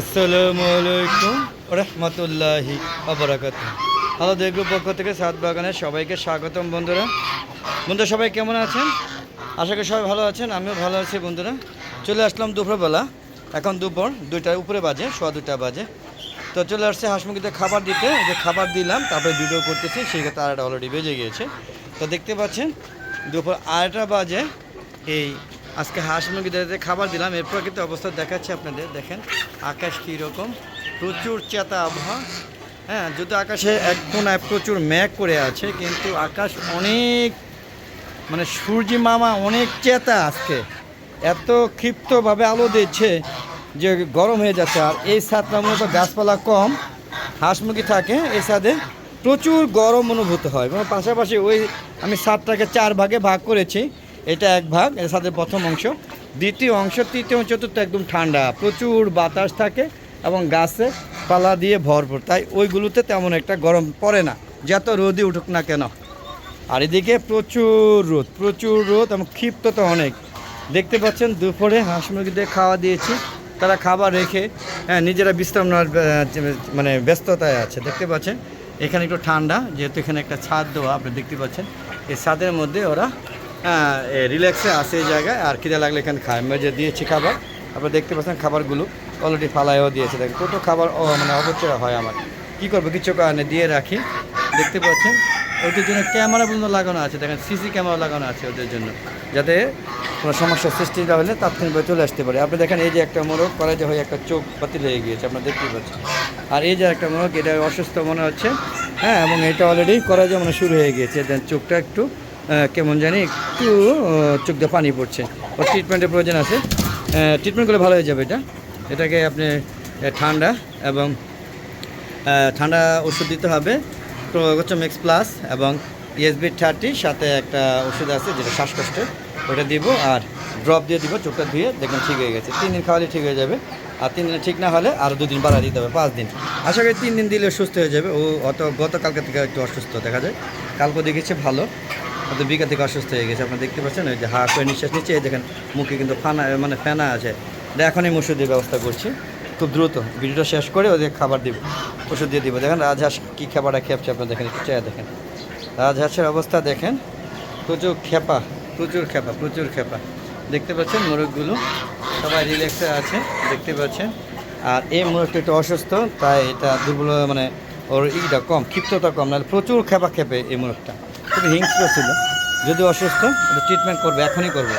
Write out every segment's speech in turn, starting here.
আসসালামু আলাইকুম রহমতুল্লাহি আবরাকাত হ্যালো দেখব পক্ষ থেকে সাত বাগানের সবাইকে স্বাগতম বন্ধুরা। বন্ধুরা, সবাই কেমন আছেন? আশা করি সবাই ভালো আছেন, আমিও ভালো আছি বন্ধুরা। চলে আসলাম দুপুরবেলা, এখন দুপুর দুইটার উপরে বাজে, সোয়া দুটা বাজে। তো চলে আসছে হাঁসমুগিতে খাবার দিতে যে খাবার দিলাম, তারপরে ভিডিও করতেছি, সেই আড়াটা অলরেডি বেজে গিয়েছে। তো দেখতে পাচ্ছেন, দুপুর আড়াইটা বাজে, এই আজকে হাঁস মুরগিদের খাবার দিলাম। এর প্রকৃত অবস্থা দেখাচ্ছি আপনাদের। দেখেন, আকাশ কী রকম প্রচুর চেতা আবহাওয়া। হ্যাঁ যদি আকাশে এক কোনায় প্রচুর মেঘ করে আছে, কিন্তু আকাশ অনেক মানে সূর্যি মামা অনেক চেতা আজকে। এত ক্ষিপ্তভাবে আলো দিচ্ছে যে গরম হয়ে যাচ্ছে। আর এই ছাদটা মূলত গাছপালা কম, হাঁস মুরগি থাকে, এই ছাদে প্রচুর গরম অনুভূত হয়। এবং পাশাপাশি ওই আমি ছাদটাকে চার ভাগে ভাগ করেছি। এটা এক ভাগ এই ছাদের প্রথম অংশ। দ্বিতীয় অংশ, তৃতীয় চতুর্থ একদম ঠান্ডা। প্রচুর বাতাস থাকে এবং গাছে পালা দিয়ে ভরপুর। তাই ওইগুলোতে তেমন একটা গরম পড়ে না। যত রোদই উঠুক না কেন। আর এদিকে প্রচুর রোদ প্রচুর রোদ এবং ক্ষিপ্ত তো অনেক। দেখতে পাচ্ছেন দুপুরে হাঁস মুরগিদের খাওয়া দিয়েছি। তারা খাবার রেখে হ্যাঁ নিজেরা বিশ্রাম নেওয়ার মানে ব্যস্ততায় আছে। দেখতে পাচ্ছেন, এখানে একটু ঠান্ডা, যেহেতু এখানে একটা ছাদ দেওয়া, আপনি দেখতে পাচ্ছেন। এই ছাদের মধ্যে ওরা রিল্যাক্সে আসে এই জায়গায়, আর খিদে লাগলে এখানে খায়। যে দিয়েছি খাবার, আপনারা দেখতে পাচ্ছেন খাবারগুলো অলরেডি ফালাইও দিয়েছে। দেখেন কত খাবার মানে অপচয় হয় আমার। কী করব, কিছু কারণে দিয়ে রাখি। দেখতে পাচ্ছেন, ওদের জন্য ক্যামেরা পর্যন্ত লাগানো আছে। দেখেন সিসি ক্যামেরা লাগানো আছে ওদের জন্য। যাতে কোনো সমস্যার সৃষ্টি না হলে তাৎক্ষণিকভাবে চলে আসতে পারে। আপনি দেখেন, এই যে একটা মোরগ যে হয়ে একটা চোখ বাতিল হয়ে গিয়েছে, আপনার দেখতেই পাচ্ছেন। আর এই যে একটা মোরগ, এটা অসুস্থ মনে হচ্ছে। হ্যাঁ এবং এটা অলরেডি করা যে মানে শুরু হয়ে গিয়েছে। দেন চোখটা একটু কেমন জানি একটু চোখ দিয়ে পানি পড়ছে। ওর ট্রিটমেন্টের প্রয়োজন আছে। ট্রিটমেন্ট করলে ভালো হয়ে যাবে এটা। এটাকে আপনি ঠান্ডা এবং ঠান্ডা ওষুধ দিতে হবে। মিক্স প্লাস এবং ইএসবি থার্টি সাথে একটা ওষুধ আছে যেটা শ্বাসকষ্টের ওটা দিব আর ড্রপ দিয়ে দিব, চোখটা ধুয়ে দেখবেন ঠিক হয়ে গেছে। তিন দিন খাওয়ালে ঠিক হয়ে যাবে। আর তিন দিনে ঠিক না হলে আরও দুদিন বাড়া দিতে হবে, পাঁচ দিন। আশা করি তিন দিন দিলে সুস্থ হয়ে যাবে। ও অত গতকালকে থেকে একটু অসুস্থ, দেখা যায়। কালকে দেখেছে ভালো। অত বিকা থেকে অসুস্থ হয়ে গেছে। আপনারা দেখতে পাচ্ছেন ওই যে হা করে নিঃশ্বাস নিচ্ছে দেখেন মুখে কিন্তু ফানা মানে ফেনা আছে। এটা এখনই ওষুধের ব্যবস্থা করছি। খুব দ্রুত, ভিডিওটা শেষ করে ওদের খাবার দিব, ওষুধ দিয়ে দিব। দেখেন রাজহাঁস কী খাবারটা খেপছে, আপনারা দেখেন, একটু চেয়ে দেখেন। রাজহাঁসের অবস্থা দেখেন, প্রচুর খেপা প্রচুর খেপা প্রচুর খেপা। দেখতে পাচ্ছেন মোরগগুলো, সবাই রিল্যাক্সে আছে, দেখতে পাচ্ছেন। আর এই মোরগটা একটু অসুস্থ, তাই এটা দুর্বল মানে ওর ইটা কম, ক্ষিপ্ততা কম, নাহলে প্রচুর খেপা খেপে এই মোরগটা। খুবই হিংস্র ছিল। যদি অসুস্থ ট্রিটমেন্ট করবে, এখনই করব।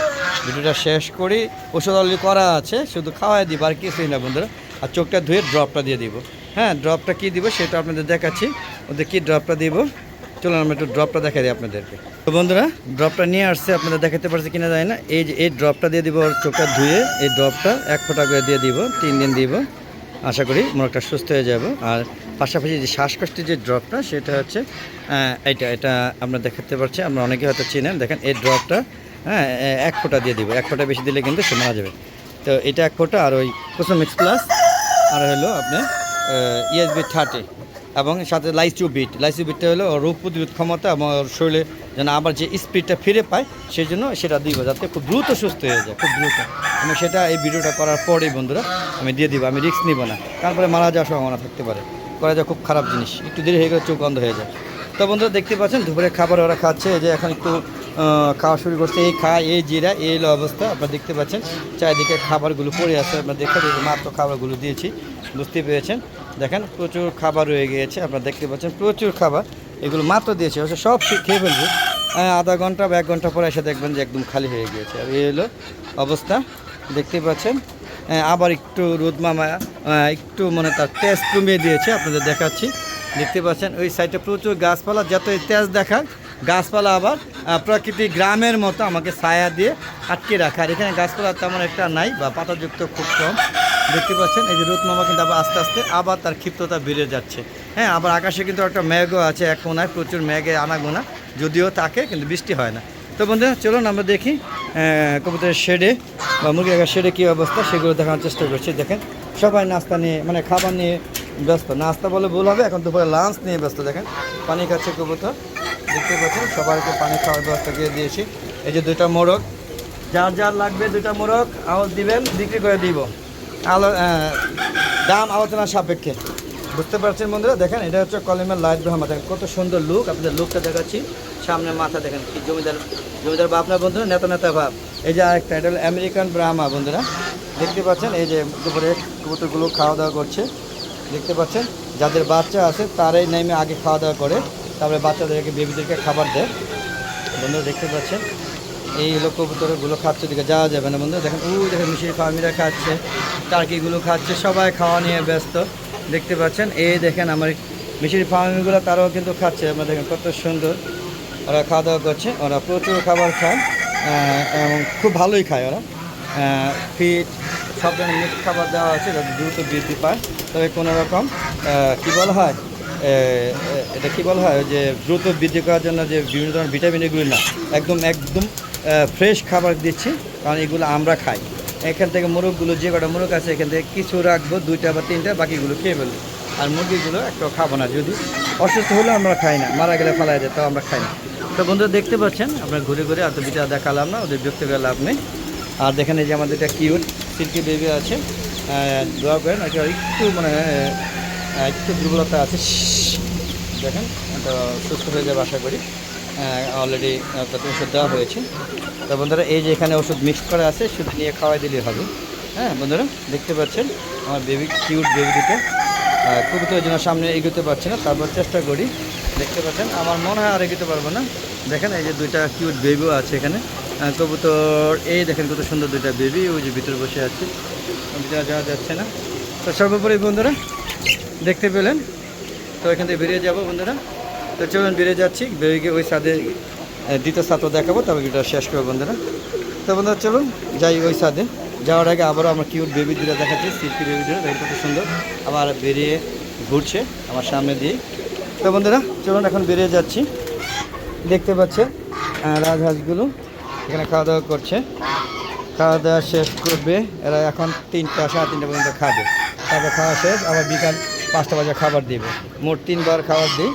ভিডিওটা শেষ করি। ওষুধ অলরেডি করা আছে, শুধু খাওয়াই দিব, আর কিছুই না বন্ধুরা। আর চোখটা ধুয়ে ড্রপটা দিয়ে দিব। হ্যাঁ ড্রপটা কী দিব সেটা আপনাদের দেখাচ্ছি। ওদের কী ড্রপটা দিব? চলুন আমরা একটু ড্রপটা দেখা দিই আপনাদেরকে। তো বন্ধুরা ড্রপটা নিয়ে আসছে আপনাদের দেখাতে পারছে কিনা যায় না। এই যে, এই ড্রপটা দিয়ে দিব, ওর চোখটা ধুয়ে এই ড্রপটা এক ফোঁটা করে দিয়ে দিব, তিন দিন দিব। আশা করি মনটা সুস্থ হয়ে যাব। আর পাশাপাশি যে শ্বাসকষ্টের যে ড্রপটা সেটা হচ্ছে এটা এটা আমরা দেখাতে পারছি, আমরা অনেকে হয়তো চিনেন। দেখেন, এই ড্রপটা হ্যাঁ এক ফোঁটা দিয়ে দিব। এক ফোঁটা বেশি দিলে কিন্তু সে মারা যাবে। তো এটা এক ফোঁটা, আর ওই কোসমিক্স প্লাস আর হলো আপনার ইএসবি থার্টি এবং সাথে লাইসিউ বিট লাইসিউ বিটটা হলো রোগ প্রতিরোধ ক্ষমতা এবং শরীরে যেন আবার যে স্পিডটা ফিরে পায় সেই জন্য সেটা দিব যাতে খুব দ্রুত সুস্থ হয়ে যায়, খুব দ্রুত। এবং সেটা এই ভিডিওটা করার পরেই বন্ধুরা, আমি দিয়ে দিব, আমি রিস্ক নিব না। তারপরে মারা যাওয়ার সম্ভাবনা থাকতে পারে। করা যায় খুব খারাপ জিনিস, একটু দেরি হয়ে গেলে চোখ বন্ধ হয়ে যায়। তো বন্ধুরা, দেখতে পাচ্ছেন দুপুরে খাবার ওরা খাচ্ছে যে এখন একটু খাওয়া শুরু করছে, এই খায়, এই জিরা, এই হলো অবস্থা। আপনারা দেখতে পাচ্ছেন, চারিদিকে খাবারগুলো পড়ে আছে আপনারা দেখতে পাচ্ছেন মাত্র খাবারগুলো দিয়েছি, বুঝতে পেরেছেন। দেখেন প্রচুর খাবার রয়ে গিয়েছে আপনারা দেখতে পাচ্ছেন প্রচুর খাবার। এগুলো মাত্র দিয়েছে অবশ্য সব খেয়ে ফেলবে আধা ঘণ্টা বা এক ঘণ্টা পরে এসে দেখবেন যে একদম খালি হয়ে গিয়েছে। আর এই হলো অবস্থা দেখতে পাচ্ছেন। আবার একটু রোদ মামা একটু মানে তার তেজ কমিয়ে দিয়েছে আপনাদের দেখাচ্ছি। দেখতে পাচ্ছেন ওই সাইডে প্রচুর গাছপালা যতই তেজ দেখাক গাছপালা আবার আহ, প্রাকৃতিক গ্রামের মতো আমাকে ছায়া দিয়ে আটকে রাখা। আর এখানে গাছপালা তেমন একটা নাই বা পাতাযুক্ত খুব কম। দেখতে পাচ্ছেন, এই যে রোদ মামা কিন্তু আবার আস্তে আস্তে আবার তার ক্ষিপ্ততা বেড়ে যাচ্ছে। হ্যাঁ আবার আকাশে কিন্তু একটা মেঘও আছে, এক কোনায় প্রচুর মেঘে আনাগোনা, যদিও থাকে কিন্তু বৃষ্টি হয় না। তো বন্ধুরা, চলুন আমরা দেখি কবুতরের শেডে বা মুরগি রাখার শেডে কী অবস্থা সেগুলো দেখানোর চেষ্টা করছি। দেখেন, সবাই নাস্তা নিয়ে মানে খাবার নিয়ে ব্যস্ত। নাস্তা বলে ভুল হবে, এখন দুপুরে লাঞ্চ নিয়ে ব্যস্ত। দেখেন, পানি খাচ্ছে কবুতর। দেখতে পাচ্ছেন, সবাইকে পানি খাওয়ার ব্যবস্থা করে দিয়েছি। এই যে দুইটা মোরগ, যার যার লাগবে দুইটা মোরগ আওয়াজ দিবেন, বিক্রি করে দিব। আলো দাম আলোচনা সাপেক্ষে। বুঝতে পারছেন বন্ধুরা? দেখেন, এটা হচ্ছে কলিমের লাইট ব্রাহ্মা দেখেন, কত সুন্দর লুক আপনাদের লুকটা দেখাচ্ছি। সামনে মাথা দেখেন, কি জমিদার জমিদার বা আপনার বন্ধুরা? নেতা নেতা ভাব এই যে আরেকটা, এটা আমেরিকান ব্রাহ্মা বন্ধুরা। দেখতে পাচ্ছেন, এই যে দুপুরে কবুতরগুলো খাওয়া দাওয়া করছে। দেখতে পাচ্ছেন, যাদের বাচ্চা আছে, তারাই নেমে আগে খাওয়া দাওয়া করে। তারপরে বাচ্চাদেরকে বেবিদেরকে খাবার দেয়। বন্ধুরা, দেখতে পাচ্ছেন। এই হলো কবুতরগুলো খাচ্ছে দিকে যাওয়া যাবে না বন্ধু। দেখেন, ওই দেখেন মিশির ফার্মিরা খাচ্ছে, টার্কিগুলো খাচ্ছে, সবাই খাওয়া নিয়ে ব্যস্ত। দেখতে পাচ্ছেন, এই দেখেন আমার মিশির ফার্মিগুলো তারাও কিন্তু খাচ্ছে। আমরা দেখেন কত সুন্দর ওরা খাওয়া দাওয়া করছে। ওরা প্রচুর খাবার খায় এবং খুব ভালোই খায় ওরা। ফিট সব ধরনের মিক্স খাবার দেওয়া আছে, যাতে দ্রুত বৃদ্ধি পায়। তবে কোনো রকম কী বলা হয় এটা কি বলা হয়, যে দ্রুত বৃদ্ধি করার জন্য যে বিভিন্ন ধরনের ভিটামিন এগুলো না, একদম একদম ফ্রেশ খাবার দিচ্ছি, কারণ এগুলো আমরা খাই। এখান থেকে মোরগগুলো যে কটা মোরগ আছে, এখান থেকে কিছু রাখব, দুইটা বা তিনটা, বাকিগুলো খেয়ে ফেলব। আর মুরগিগুলো একটা খাব না, যদি অসুস্থ হলে আমরা খাই না, মারা গেলে ফেলা যায় তাও আমরা খাই না। তো বন্ধুরা, দেখতে পাচ্ছেন আপনার ঘুরে ঘুরে এত বিটা দেখালাম না, ওদের বিরক্ত করে লাভ নেই। আর দেখেন এই যে আমাদের একটা কিউট সিল্কি বেবি আছে দোয়া করেন এটা একটু মানে একটু দুর্বলতা আছে দেখেন তো সুস্থ হয়ে যাবে, আশা করি। অলরেডি তাতে ওষুধ দেওয়া হয়েছে। তো বন্ধুরা, এই যে এখানে ওষুধ মিক্স করা আছে শুধু নিয়ে খাওয়াই দিলেই হবে। হ্যাঁ বন্ধুরা, দেখতে পাচ্ছেন, আমার বেবি কিউট বেবি দুটো কবুতরের জন্য সামনে এগোতে পারছি না, তারপর চেষ্টা করি। দেখতে পাচ্ছেন, আমার মনে হয় আর এগোতে পারব না। দেখেন, এই যে দুইটা কিউট বেবিও আছে এখানে। কবুতর, এই দেখেন কত সুন্দর দুইটা বেবি ওই যে ভিতরে বসে আছে। ভিতরে যাওয়া যাচ্ছে না। তো সর্বোপরি বন্ধুরা, দেখতে পেলেন? তো এখান থেকে বেরিয়ে যাব বন্ধুরা। তো চলুন বেরিয়ে যাচ্ছি। বেরিয়ে গিয়ে ওই সাদে দ্বিতীয় ছাত্র দেখাবো তবে ভিডিও শেষ করব বন্ধুরা। তো বন্ধুরা চলুন যাই ওই সাদে। যাওয়ার আগে আবারও আমরা কিউট বেবি দুটো দেখাচ্ছি সিল্কি বেবি দুটো দেখেন কত সুন্দর। আবার বেরিয়ে ঘুরছে আমার সামনে দিয়ে। তো বন্ধুরা চলুন এখন বেরিয়ে যাচ্ছি। দেখতে পাচ্ছেন আহ, রাজহাঁসগুলো এখানে খাওয়া দাওয়া করছে। খাওয়া দাওয়া শেষ করবে এরা এখন তিনটা সাড়ে তিনটা পর্যন্ত খাবে। তারপর খাওয়া শেষ আবার বিকাল পাঁচটা বাজে খাবার দেবে। মোট তিনবার খাবার দিই।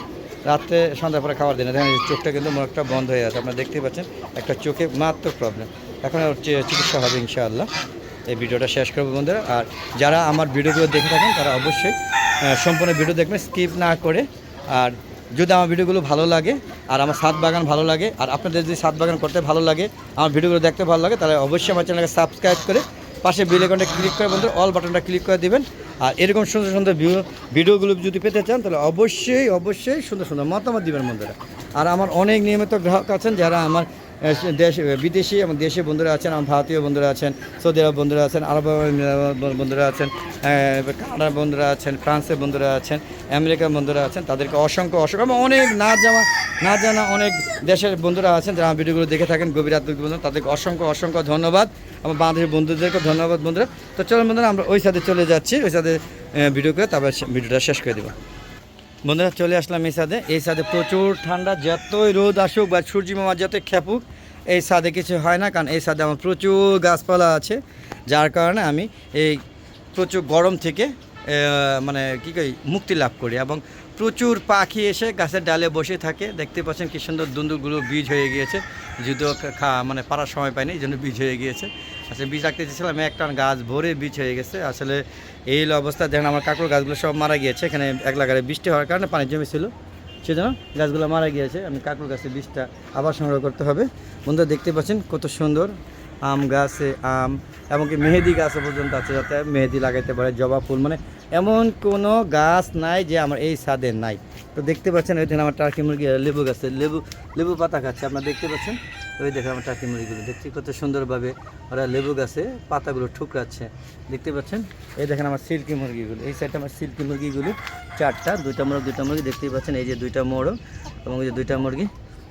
রাত্রে সন্ধ্যা পরে খাবার দিই না। দেখেন চোখটা কিন্তু মোটটা বন্ধ হয়ে আছে। আপনারা দেখতেই পাচ্ছেন, একটা চোখে মারাত্মক প্রবলেম এখন চিকিৎসা হবে ইনশাআল্লাহ। এই ভিডিওটা শেষ করব বন্ধুরা। আর যারা আমার ভিডিওগুলো দেখে থাকেন, তারা অবশ্যই সম্পূর্ণ ভিডিও দেখবেন, স্কিপ না করে। আর যদি আমার ভিডিওগুলো ভালো লাগে, আর আমার সাত বাগান ভালো লাগে, আর আপনাদের যদি সাত বাগান করতে ভালো লাগে, আমার ভিডিওগুলো দেখতে ভালো লাগে, তাহলে অবশ্যই আমার চ্যানেলকে সাবস্ক্রাইব করে পাশে বেল আইকনটা ক্লিক করে বন্ধু অল বাটনটা ক্লিক করে দিবেন। আর এরকম সুন্দর সুন্দর ভিডিও ভিডিওগুলো যদি পেতে চান, তাহলে অবশ্যই অবশ্যই সুন্দর সুন্দর মতামত দিবেন বন্ধুরা। আর আমার অনেক নিয়মিত গ্রাহক আছেন যারা আমার দেশ, বিদেশি এবং দেশি বন্ধুরা আছেন আমার ভারতীয় বন্ধুরা আছেন, সৌদি আরব বন্ধুরা আছেন, আরব বন্ধুরা আছেন কানাডার বন্ধুরা আছেন, ফ্রান্সের বন্ধুরা আছেন, আমেরিকার বন্ধুরা আছেন, তাদেরকে অসংখ্য অসংখ্য এবং অনেক না জানা না জানা অনেক দেশের বন্ধুরা আছেন, যারা ভিডিওগুলো দেখে থাকেন, গভীর আত্মিক বন্ধু তাদেরকে অসংখ্য অসংখ্য ধন্যবাদ আমার বাংলাদেশের বন্ধুদেরকে ধন্যবাদ বন্ধুরা। তো চলুন বন্ধুরা, আমরা ওই সাথে চলে যাচ্ছি, ওই সাথে ভিডিও করে তারপর ভিডিওটা শেষ করে দেবো। বন্ধুরা, চলে আসলাম এই সাদে। এই সাদে প্রচুর ঠান্ডা, যতই রোদ আসুক বা সূর্য মামা যতই খেপুক, এই সাদে কিছু হয় না, কারণ এই সাদে আমার প্রচুর গাছপালা আছে, যার কারণে আমি এই প্রচুর গরম থেকে মানে কী কই মুক্তি লাভ করি এবং প্রচুর পাখি এসে গাছের ডালে বসে থাকে। দেখতে পাচ্ছেন কি সুন্দর দুন্দুগুলো বীজ হয়ে গিয়েছে। যদিও খা- মানে পারার সময় পায়নি এই জন্য বীজ হয়ে গিয়েছে। আসলে বীজ রাখতে চেয়েছিলাম একটা গাছ ভরে বীজ হয়ে গেছে। আসলে এই অবস্থা। দেখেন আমার কাকুর গাছগুলো সব মারা গিয়েছে। এখানে এক লাগারে বৃষ্টি হওয়ার কারণে পানি জমেছিল। সেজন্য গাছগুলো মারা গিয়েছে। আমি কাকুর গাছে বীজটা আবার সংগ্রহ করতে হবে। বন্ধুরা, দেখতে পাচ্ছেন কত সুন্দর আম গাছে আম, এমনকি মেহেদি গাছও পর্যন্ত আছে যাতে মেহেদি লাগাইতে পারে, জবা ফুল মানে এমন কোনো গাছ নাই যে আমার এই স্বাদের নাই। তো দেখতে পাচ্ছেন, ওই আমার টার্কি মুরগি লেবু গাছে, লেবু লেবু পাতা খাচ্ছে, আপনারা দেখতে পাচ্ছেন? ওই দেখেন আমার টার্কি মুরগিগুলো, দেখছি কত সুন্দরভাবে ওরা লেবু গাছে পাতাগুলো ঠুকরাচ্ছে। দেখতে পাচ্ছেন? এই দেখেন আমার সিল্কি মুরগিগুলো, এই সাইডটা আমার সিল্কি মুরগিগুলো, চারটা, দুইটা মোরগ দুইটা মুরগি, দেখতেই পাচ্ছেন? এই যে দুইটা মোরগ এবং এই যে দুইটা মুরগি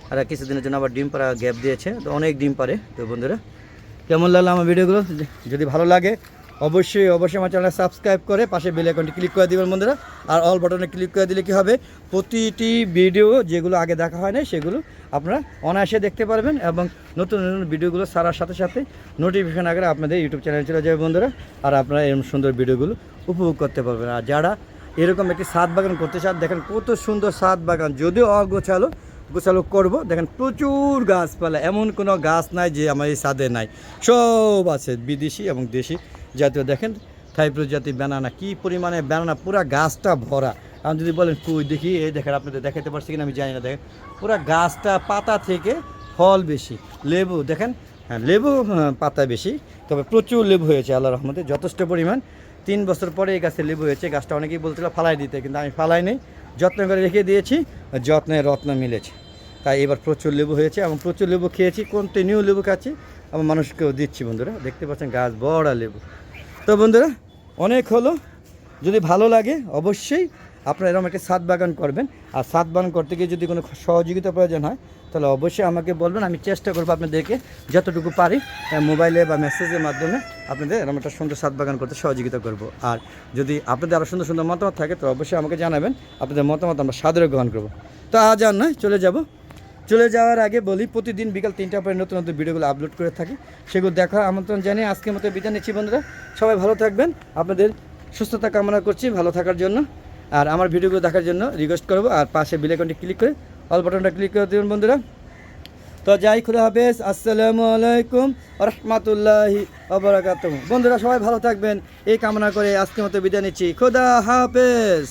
আর কিছুদিনের জন্য আবার ডিম পাড়া গ্যাপ দিয়েছে, তো অনেক ডিম পারে তো বন্ধুরা, কেমন লাগল আমার ভিডিওগুলো? যদি ভালো লাগে অবশ্যই অবশ্যই আমার চ্যানেল সাবস্ক্রাইব করে পাশে বেল আইকনটি ক্লিক করে দিবেন বন্ধুরা। আর অল বাটনে ক্লিক করে দিলে কি হবে? প্রতিটি ভিডিও যেগুলো আগে দেখা হয় না সেগুলো আপনারা অনায়াসে দেখতে পারবেন এবং নতুন নতুন ভিডিওগুলো সারার সাথে সাথে নোটিফিকেশন আগে আপনাদের ইউটিউব চ্যানেল চলে যাবে বন্ধুরা। আর আপনারা এরকম সুন্দর ভিডিওগুলো উপভোগ করতে পারবেন। আর যারা এরকম একটি সাত বাগান করতে চান, দেখেন কত সুন্দর সাত বাগান, যদিও অগোছালো, গোছালো করব। দেখেন প্রচুর গাছপালা, এমন কোনো গাছ নাই যে আমার এই সাদে নাই। সব আছে, বিদেশি এবং দেশি জাতীয় দেখেন থাই প্রজাতি ব্যানানা কি পরিমাণে ব্যানানা পুরা গাছটা ভরা। আমি যদি বলেন কুই দেখি এই দেখেন আপনাদের দেখাতে পারছি কিনা আমি জানি না দেখেন। পুরা গাছটা পাতা থেকে ফল বেশি লেবু দেখেন হ্যাঁ লেবু হ্যাঁ, পাতা বেশি তবে প্রচুর লেবু হয়েছে আল্লাহ রহমতে যথেষ্ট পরিমাণ। তিন বছর পরে এই গাছে লেবু হয়েছে গাছটা অনেকেই বলছিল ফালাই দিতে কিন্তু আমি ফালাই নেই। যত্ন করে রেখে দিয়েছি যত্নে রত্ন মিলেছে। তাই এবার প্রচুর লেবু হয়েছে এবং প্রচুর লেবু খেয়েছি কন্টিনিউ লেবু খাচ্ছি আমার মানুষকেও দিচ্ছি বন্ধুরা। দেখতে পাচ্ছেন গাছ বড় লেবু। তো বন্ধুরা, অনেক হলো। যদি ভালো লাগে, অবশ্যই আপনারা এরকম একটা সাত বাগান করবেন। আর সাত বাগান করতে গিয়ে যদি কোনো সহযোগিতা প্রয়োজন হয়, তাহলে অবশ্যই আমাকে বলবেন। আমি চেষ্টা করব আপনাদেরকে যতটুকু পারি মোবাইলে বা মেসেজের মাধ্যমে আপনাদের এরকম একটা সুন্দর সাত বাগান করতে সহযোগিতা করব। আর যদি আপনাদের আরও সুন্দর সুন্দর মতামত থাকে, তো অবশ্যই আমাকে জানাবেন। আপনাদের মতামত আমরা সাদরে গ্রহণ করব। তো আজ আর নয়, চলে যাব। চলে যাওয়ার আগে বলি, প্রতিদিন বিকাল তিনটা পরে নতুন নতুন ভিডিওগুলো আপলোড করে থাকি। সেগুলো দেখার আমন্ত্রণ জানিয়ে আজকের মতো বিদায় নিচ্ছি বন্ধুরা। সবাই ভালো থাকবেন, আপনাদের সুস্থতা কামনা করছি, ভালো থাকার জন্য। আর আমার ভিডিওগুলো দেখার জন্য রিকোয়েস্ট করব, আর পাশে বিলেকনটি ক্লিক করে অল বাটনটা ক্লিক করে দেবেন বন্ধুরা। তো যাই, খুদা হাফেজ, আসসালামু আলাইকুম রহমতুল্লাহি বন্ধুরা, সবাই ভালো থাকবেন, এই কামনা করে আজকের মতো বিদায় নিচ্ছি। খুদা হাফেজ!